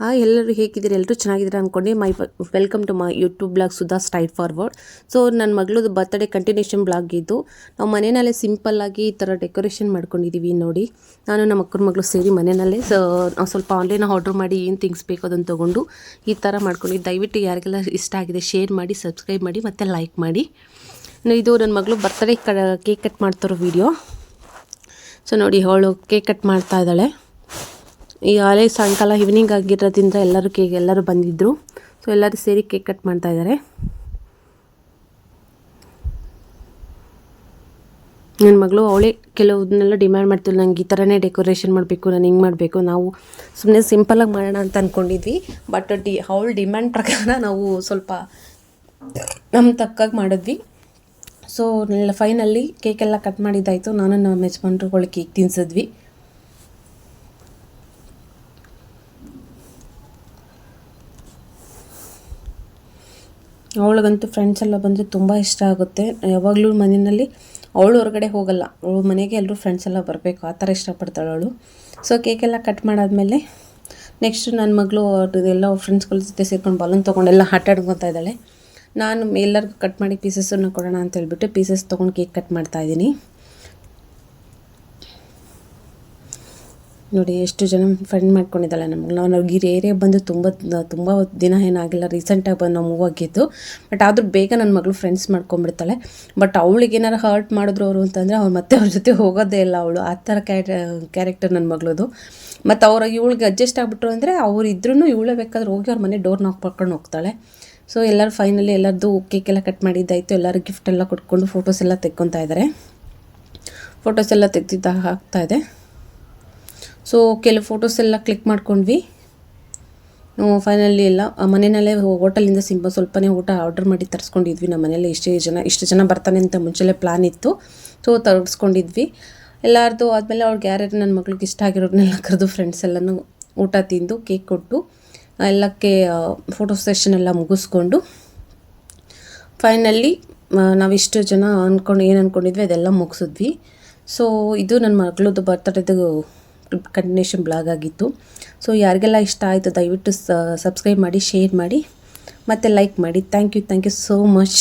Hi ಎಲ್ಲರೂ ಹೇಗಿದ್ದೀರಿ? ಎಲ್ಲರೂ ಚೆನ್ನಾಗಿದ್ದೀರಾ ಅಂದ್ಕೊಂಡು my welcome to my YouTube blog Sudha straight forward so ನನ್ನ ಮಗಳದು ಬರ್ತ್ಡೇ ಕಂಟಿನ್ಯೂಷನ್ ಬ್ಲಾಗ್ ಇದ್ದು ನಾವು ಮನೆಯಲ್ಲೇ ಸಿಂಪಲ್ಲಾಗಿ ಈ ಥರ ಡೆಕೋರೇಷನ್ ಮಾಡ್ಕೊಂಡಿದ್ದೀವಿ ನೋಡಿ. ನಾನು ನಮ್ಮ ಅಕ್ಕನ ಮಗಳು ಸೇರಿ ಮನೆಯಲ್ಲೇ ಸೊ ನಾವು ಸ್ವಲ್ಪ ಆನ್ಲೈನ್ ಆರ್ಡ್ರ್ ಮಾಡಿ ಏನು ಥಿಂಗ್ಸ್ ಬೇಕು ಅದನ್ನು ತೊಗೊಂಡು ಈ ಥರ ಮಾಡ್ಕೊಂಡು ದಯವಿಟ್ಟು ಯಾರಿಗೆಲ್ಲ ಇಷ್ಟ ಆಗಿದೆ ಶೇರ್ ಮಾಡಿ ಸಬ್ಸ್ಕ್ರೈಬ್ ಮಾಡಿ, ಮತ್ತು ಲೈಕ್ ಮಾಡಿ. ಇದು ನನ್ನ ಮಗಳು ಬರ್ತ್ಡೇ ಕೇಕ್ ಕಟ್ ಮಾಡ್ತಾರೋ ವಿಡಿಯೋ ಸೊ ನೋಡಿ, ಅವಳು ಕೇಕ್ ಕಟ್ ಮಾಡ್ತಾ ಇದ್ದಾಳೆ. ಈಗ ಹಳೆ ಸಾಯಂಕಾಲ ಈವ್ನಿಂಗ್ ಆಗಿರೋದ್ರಿಂದ ಎಲ್ಲರೂ ಕೇಕ್ ಎಲ್ಲರೂ ಬಂದಿದ್ದರು ಸೊ ಎಲ್ಲರೂ ಸೇರಿ ಕೇಕ್ ಕಟ್ ಮಾಡ್ತಾ ಇದ್ದಾರೆ ನನ್ನ ಮಗಳು ಅವಳೇ ಕೆಲವುದನ್ನೆಲ್ಲ ಡಿಮ್ಯಾಂಡ್ ಮಾಡ್ತಿಲ್ಲ ನಂಗೆ ಈ ಥರನೇ ಡೆಕೋರೇಷನ್ ಮಾಡಬೇಕು, ನಾನು ಹಿಂಗೆ ಮಾಡಬೇಕು. ನಾವು ಸುಮ್ಮನೆ ಸಿಂಪಲಾಗಿ ಮಾಡೋಣ ಅಂತ ಅಂದ್ಕೊಂಡಿದ್ವಿ ಬಟ್ ಡಿ, ಅವಳ ಡಿಮ್ಯಾಂಡ್ ಪ್ರಕಾರ ನಾವು ಸ್ವಲ್ಪ ನಮ್ಮ ತಕ್ಕಾಗಿ ಮಾಡಿದ್ವಿ. ಸೊ ಫೈನಲ್ಲಿ ಕೇಕೆಲ್ಲ ಕಟ್ ಮಾಡಿದ್ದಾಯಿತು. ನಾನು ನಮ್ಮ ಯಜಮಾನ್ರುಗಳು ಕೇಕ್ ತಿನ್ಸಿದ್ವಿ. ಅವಳಿಗಂತೂ ಫ್ರೆಂಡ್ಸ್ ಎಲ್ಲ ಬಂದರೆ ತುಂಬ ಇಷ್ಟ ಆಗುತ್ತೆ. ಯಾವಾಗಲೂ ಮನೆಯಲ್ಲಿ ಅವಳು ಹೊರಗಡೆ ಹೋಗಲ್ಲ. ಅವಳು ಮನೆಗೆ ಎಲ್ಲರೂ ಫ್ರೆಂಡ್ಸ್ ಎಲ್ಲ ಬರಬೇಕು. ಆ ಥರ ಇಷ್ಟಪಡ್ತಾಳೆ ಅವಳು. ಸೊ ಕೇಕೆಲ್ಲ ಕಟ್ ಮಾಡಾದಮೇಲೆ ನೆಕ್ಸ್ಟ್ ನನ್ನ ಮಗಳು ಎಲ್ಲ ಫ್ರೆಂಡ್ಸ್ಗಳ ಜೊತೆ ಸೇರ್ಕೊಂಡು ಬಲೂನ್ ತೊಗೊಂಡು ಎಲ್ಲ ಆಟ ಆಡ್ಕೊತಾ ಇದ್ದಾಳೆ. ನಾನು ಎಲ್ಲರಿಗೂ ಕಟ್ ಮಾಡಿ ಪೀಸಸ್ಸನ್ನು ಕೊಡೋಣ ಅಂತ ಹೇಳ್ಬಿಟ್ಟು ಪೀಸಸ್ ತೊಗೊಂಡು ಕೇಕ್ ಕಟ್ ಮಾಡ್ತಾಯಿದ್ದೀನಿ ನೋಡಿ, ಎಷ್ಟು ಜನ ಫ್ರೆಂಡ್ ಮಾಡ್ಕೊಂಡಿದ್ದಾಳೆ ನಮ್ಗೆ. ನಾವು ಗಿರಿ ಏರಿಯಾ ಬಂದು ತುಂಬ ತುಂಬ ದಿನ ಏನಾಗಿಲ್ಲ. ರೀಸೆಂಟಾಗಿ ಬಂದು ನಾವು ಮೂವ್ ಆಗಿದ್ದು ಬಟ್ ಆದರೂ ಬೇಗ ನನ್ನ ಮಗಳು ಫ್ರೆಂಡ್ಸ್ ಮಾಡ್ಕೊಂಡ್ಬಿಡ್ತಾಳೆ. ಬಟ್ ಅವಳಿಗೆ ಏನಾರು ಹರ್ಟ್ ಮಾಡಿದ್ರು ಅವರು ಅಂತಂದರೆ ಅವ್ರು ಮತ್ತೆ ಅವ್ರ ಜೊತೆ ಹೋಗೋದೇ ಇಲ್ಲ ಅವಳು. ಆ ಥರ ಕ್ಯಾರೆಕ್ಟರ್ ನನ್ನ ಮಗಳದು. ಮತ್ತು ಅವ್ರ, ಇವಳಿಗೆ ಅಡ್ಜಸ್ಟ್ ಆಗಿಬಿಟ್ರು ಅಂದರೆ ಅವ್ರು ಇದ್ರೂ ಇವಳೇ ಬೇಕಾದ್ರೆ ಹೋಗಿ ಅವ್ರ ಮನೆ ಡೋರ್ ನಾಕ್ ಪಡ್ಕೊಂಡು ಹೋಗ್ತಾಳೆ. ಸೊ ಎಲ್ಲರೂ ಫೈನಲಿ ಎಲ್ಲರದ್ದು ಕೇಕೆಲ್ಲ ಕಟ್ ಮಾಡಿದ್ದಾಯಿತು. ಎಲ್ಲರೂ ಗಿಫ್ಟ್ ಎಲ್ಲ ಕೊಟ್ಕೊಂಡು ಫೋಟೋಸ್ ಎಲ್ಲ ತೆಕ್ಕೊತಾ ಇದ್ದಾರೆ ಫೋಟೋಸ್ ಎಲ್ಲ ತೆಗ್ದಿದ್ದ ಇದೆ. ಸೊ ಕೆಲವು ಫೋಟೋಸ್ ಎಲ್ಲ ಕ್ಲಿಕ್ ಮಾಡ್ಕೊಂಡ್ವಿ. ನಾವು ಫೈನಲಿ ಎಲ್ಲ ಮನೆಯಲ್ಲೇ ಹೋಟೆಲಿಂದ ಸಿಂಪ ಸ್ವಲ್ಪನೇ ಊಟ ಆರ್ಡರ್ ಮಾಡಿ ತರಿಸ್ಕೊಂಡಿದ್ವಿ ನಮ್ಮ ಮನೇಲಿ ಇಷ್ಟೇ ಜನ, ಇಷ್ಟು ಜನ ಬರ್ತಾನೆ ಅಂತ ಮುಂಚೆಲೇ ಪ್ಲ್ಯಾನ್ ಇತ್ತು. ಸೊ ತರಿಸ್ಕೊಂಡಿದ್ವಿ. ಎಲ್ಲರದು ಆದಮೇಲೆ ಅವ್ರಿಗೆ ಯಾರ್ಯಾರು ನನ್ನ ಮಗಳಿಗೆ ಇಷ್ಟ ಆಗಿರೋದನ್ನೆಲ್ಲ ಕರೆದು ಫ್ರೆಂಡ್ಸ್ ಎಲ್ಲನೂ ಊಟ ತಿಂದು ಕೇಕ್ ಕೊಟ್ಟು ಎಲ್ಲಕ್ಕೆ ಫೋಟೋ ಸೆಷನ್ ಎಲ್ಲ ಮುಗಿಸ್ಕೊಂಡು ಫೈನಲಿ ನಾವಿಷ್ಟು ಜನ ಅಂದ್ಕೊಂಡು ಏನು ಅಂದ್ಕೊಂಡಿದ್ವಿ ಅದೆಲ್ಲ ಮುಗಿಸಿದ್ವಿ. ಸೊ ಇದು ನನ್ನ ಮಗಳದ್ದು ಬರ್ತಡೇದು ಕಂಟಿನ್ಯೂಷನ್ ಬ್ಲಾಗ್ ಆಗಿತ್ತು. ಸೊ ಯಾರಿಗೆಲ್ಲ ಇಷ್ಟ ಆಯಿತು, ದಯವಿಟ್ಟು ಸಬ್ಸ್ಕ್ರೈಬ್ ಮಾಡಿ ಶೇರ್ ಮಾಡಿ, ಮತ್ತು ಲೈಕ್ ಮಾಡಿ. Thank you thank you so much